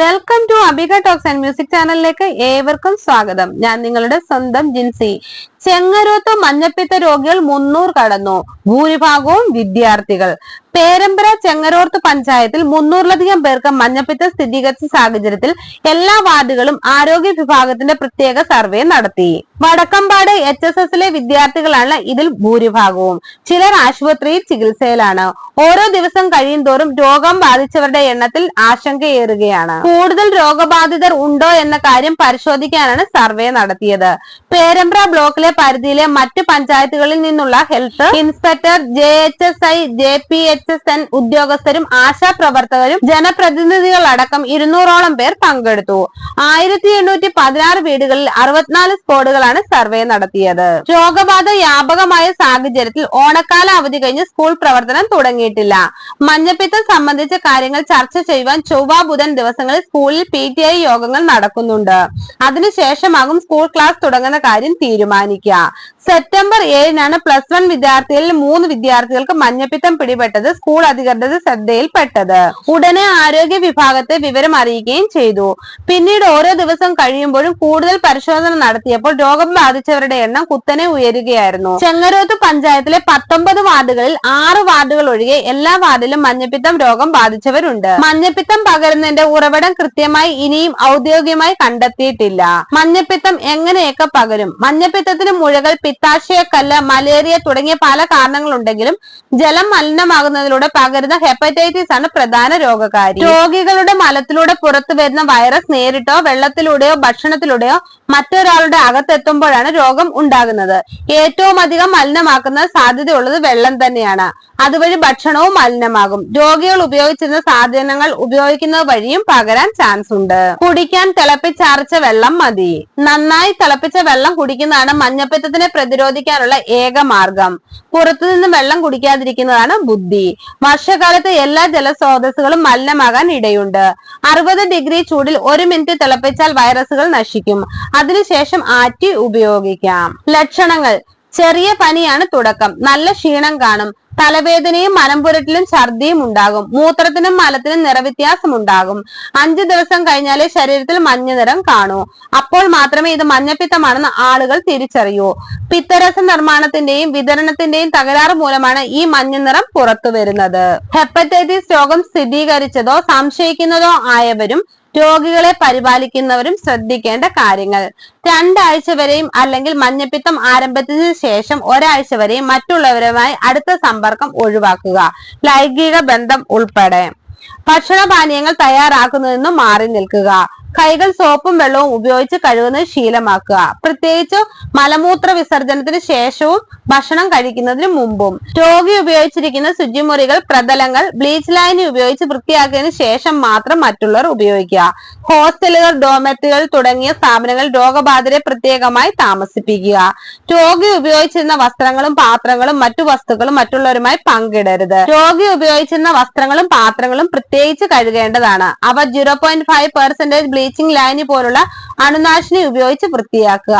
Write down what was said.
Welcome to Abika talks and music ചാനലിലേക്ക് ഏവർക്കും സ്വാഗതം. ഞാൻ നിങ്ങളുടെ സ്വന്തം ജിൻസി. ചെങ്ങരോത്ത് മഞ്ഞപ്പിത്ത രോഗികൾ മുന്നൂറ് കടന്നു. ഭൂരിഭാഗവും വിദ്യാർത്ഥികൾ. പേരമ്പര ചെങ്ങരോർത്ത് പഞ്ചായത്തിൽ മുന്നൂറിലധികം പേർക്ക് മഞ്ഞപ്പിത്തം സ്ഥിരീകരിച്ച സാഹചര്യത്തിൽ എല്ലാ വാർഡുകളും ആരോഗ്യ വിഭാഗത്തിന്റെ പ്രത്യേക സർവേ നടത്തി. വടക്കമ്പാട് എച്ച് എസ് എസിലെ വിദ്യാർത്ഥികളാണ് ഇതിൽ ഭൂരിഭാഗവും. ചിലർ ആശുപത്രിയിൽ ചികിത്സയിലാണ്. ഓരോ ദിവസം കഴിയുന്തോറും രോഗം ബാധിച്ചവരുടെ എണ്ണത്തിൽ ആശങ്കയേറുകയാണ്. കൂടുതൽ രോഗബാധിതർ ഉണ്ടോ എന്ന കാര്യം പരിശോധിക്കാനാണ് സർവേ നടത്തിയത്. പേരമ്പ്ര ബ്ലോക്കിലെ പരിധിയിലെ മറ്റ് പഞ്ചായത്തുകളിൽ നിന്നുള്ള health inspector J H S I J P H S N ഉദ്യോഗസ്ഥരും ആശാപ്രവർത്തകരും ജനപ്രതിനിധികളടക്കം ഇരുന്നൂറോളം പേർ പങ്കെടുത്തു. ആയിരത്തി എണ്ണൂറ്റി പതിനാറ് വീടുകളിൽ അറുപത്തിനാല് സ്കോഡുകളാണ് സർവേ നടത്തിയത്. രോഗബാധ വ്യാപകമായ സാഹചര്യത്തിൽ ഓണക്കാല അവധി കഴിഞ്ഞ് സ്കൂൾ പ്രവർത്തനം തുടങ്ങിയിട്ടില്ല. മഞ്ഞപ്പിത്തം സംബന്ധിച്ച കാര്യങ്ങൾ ചർച്ച ചെയ്യുവാൻ ചൊവ്വ ബുധൻ ദിവസങ്ങളിൽ സ്കൂളിൽ പി ടി ഐ യോഗങ്ങൾ നടക്കുന്നുണ്ട്. അതിനുശേഷമാകും സ്കൂൾ ക്ലാസ് തുടങ്ങുന്ന കാര്യം 啊 സെപ്റ്റംബർ ഏഴിനാണ് പ്ലസ് വൺ വിദ്യാർത്ഥികളിൽ മൂന്ന് വിദ്യാർത്ഥികൾക്ക് മഞ്ഞപ്പിത്തം പിടിപെട്ടത് സ്കൂൾ അധികൃതരുടെ ശ്രദ്ധയിൽപ്പെട്ടത്. ഉടനെ ആരോഗ്യ വിഭാഗത്തെ വിവരം അറിയിക്കുകയും ചെയ്തു. പിന്നീട് ഓരോ ദിവസം കഴിയുമ്പോഴും കൂടുതൽ പരിശോധന നടത്തിയപ്പോൾ രോഗം ബാധിച്ചവരുടെ എണ്ണം കുത്തനെ ഉയരുകയായിരുന്നു. ചെങ്ങരോത്ത് പഞ്ചായത്തിലെ പത്തൊമ്പത് വാർഡുകളിൽ ആറ് വാർഡുകൾ ഒഴികെ എല്ലാ വാർഡിലും മഞ്ഞപ്പിത്തം രോഗം ബാധിച്ചവരുണ്ട്. മഞ്ഞപ്പിത്തം പകരുന്നതിന്റെ ഉറവിടം കൃത്യമായി ഇനിയും ഔദ്യോഗികമായി കണ്ടെത്തിയിട്ടില്ല. മഞ്ഞപ്പിത്തം എങ്ങനെയൊക്കെ പകരും? മഞ്ഞപ്പിത്തത്തിന് മുഴകൾ പിത്താശയക്കല്ല് മലേറിയ തുടങ്ങിയ പല കാരണങ്ങളുണ്ടെങ്കിലും ജലം മലിനമാകുന്നതിലൂടെ പകരുന്ന ഹെപ്പറ്റൈറ്റിസ് ആണ് പ്രധാന രോഗകാരി. രോഗികളുടെ മലത്തിലൂടെ പുറത്തു വരുന്ന വൈറസ് നേരിട്ടോ വെള്ളത്തിലൂടെയോ ഭക്ഷണത്തിലൂടെയോ മറ്റൊരാളുടെ അകത്തെത്തുമ്പോഴാണ് രോഗം ഉണ്ടാകുന്നത്. ഏറ്റവും അധികം മലിനമാക്കുന്ന സാധ്യതയുള്ളത് വെള്ളം തന്നെയാണ്. അതുവഴി ഭക്ഷണവും മലിനമാകും. രോഗികൾ ഉപയോഗിച്ചിരുന്ന സാധനങ്ങൾ ഉപയോഗിക്കുന്നത് വഴിയും പകരാൻ ചാൻസ് ഉണ്ട്. കുടിക്കാൻ തിളപ്പിച്ചാർച്ച വെള്ളം മതി. നന്നായി തിളപ്പിച്ച വെള്ളം കുടിക്കുന്നതാണ് മഞ്ഞപ്പിത്തത്തിനെ പ്രതിരോധിക്കാനുള്ള ഏക മാർഗം. പുറത്തുനിന്ന് വെള്ളം കുടിക്കാതിരിക്കുന്നതാണ് ബുദ്ധി. വർഷകാലത്ത് എല്ലാ ജലസ്രോതസ്സുകളും മലിനമാകാൻ ഇടയുണ്ട്. അറുപത് ഡിഗ്രി ചൂടിൽ ഒരു മിനിറ്റ് തിളപ്പിച്ചാൽ വൈറസുകൾ നശിക്കും. അതിനുശേഷം ആറ്റി ഉപയോഗിക്കാം. ലക്ഷണങ്ങൾ. ചെറിയ പനിയാണ് തുടക്കം. നല്ല ക്ഷീണം കാണും. തലവേദനയും മനംപുരട്ടിലും ഛർദിയും ഉണ്ടാകും. മൂത്രത്തിനും മലത്തിനും നിറവ്യത്യാസം ഉണ്ടാകും. അഞ്ചു ദിവസം കഴിഞ്ഞാലേ ശരീരത്തിൽ മഞ്ഞ നിറം കാണൂ. അപ്പോൾ മാത്രമേ ഇത് മഞ്ഞപ്പിത്തമാണെന്ന് ആളുകൾ തിരിച്ചറിയൂ. പിത്തരസ നിർമ്മാണത്തിന്റെയും വിതരണത്തിന്റെയും തകരാറ് മൂലമാണ് ഈ മഞ്ഞ നിറം പുറത്തു വരുന്നത് ഹെപ്പറ്റൈറ്റിസ് രോഗം സ്ഥിരീകരിച്ചതോ സംശയിക്കുന്നതോ ആയവരും രോഗികളെ പരിപാലിക്കുന്നവരും ശ്രദ്ധിക്കേണ്ട കാര്യങ്ങൾ. രണ്ടാഴ്ച വരെയും അല്ലെങ്കിൽ മഞ്ഞപ്പിത്തം ആരംഭത്തിന് ശേഷം ഒരാഴ്ച വരെയും മറ്റുള്ളവരുമായി അടുത്ത സമ്പർക്കം ഒഴിവാക്കുക. ലൈംഗിക ബന്ധം ഉൾപ്പെടെ. ഭക്ഷണപാനീയങ്ങൾ തയ്യാറാക്കുന്നതിൽ നിന്നും മാറി നിൽക്കുക. കൈകൾ സോപ്പും വെള്ളവും ഉപയോഗിച്ച് കഴുകുന്നത് ശീലമാക്കുക. പ്രത്യേകിച്ച് മലമൂത്ര വിസർജനത്തിന് ശേഷവും ഭക്ഷണം കഴിക്കുന്നതിന് മുമ്പും. രോഗി ഉപയോഗിച്ചിരിക്കുന്ന ശുചിമുറികൾ പ്രതലങ്ങൾ ബ്ലീച്ച് ലൈനി ഉപയോഗിച്ച് വൃത്തിയാക്കിയതിനു ശേഷം മാത്രം മറ്റുള്ളവർ ഉപയോഗിക്കുക. ഹോസ്റ്റലുകൾ ഡോമെറ്റുകൾ തുടങ്ങിയ സ്ഥാപനങ്ങൾ രോഗബാധിതരെ പ്രത്യേകമായി താമസിപ്പിക്കുക. രോഗി ഉപയോഗിച്ചിരുന്ന വസ്ത്രങ്ങളും പാത്രങ്ങളും മറ്റു വസ്തുക്കളും മറ്റുള്ളവരുമായി പങ്കിടരുത്. രോഗി ഉപയോഗിച്ചിരുന്ന വസ്ത്രങ്ങളും പാത്രങ്ങളും പ്രത്യേകിച്ച് കഴുകേണ്ടതാണ്. അവ zero point five percentage bleaching ലൈനി പോലുള്ള അണുനാശിനി ഉപയോഗിച്ച് വൃത്തിയാക്കുക.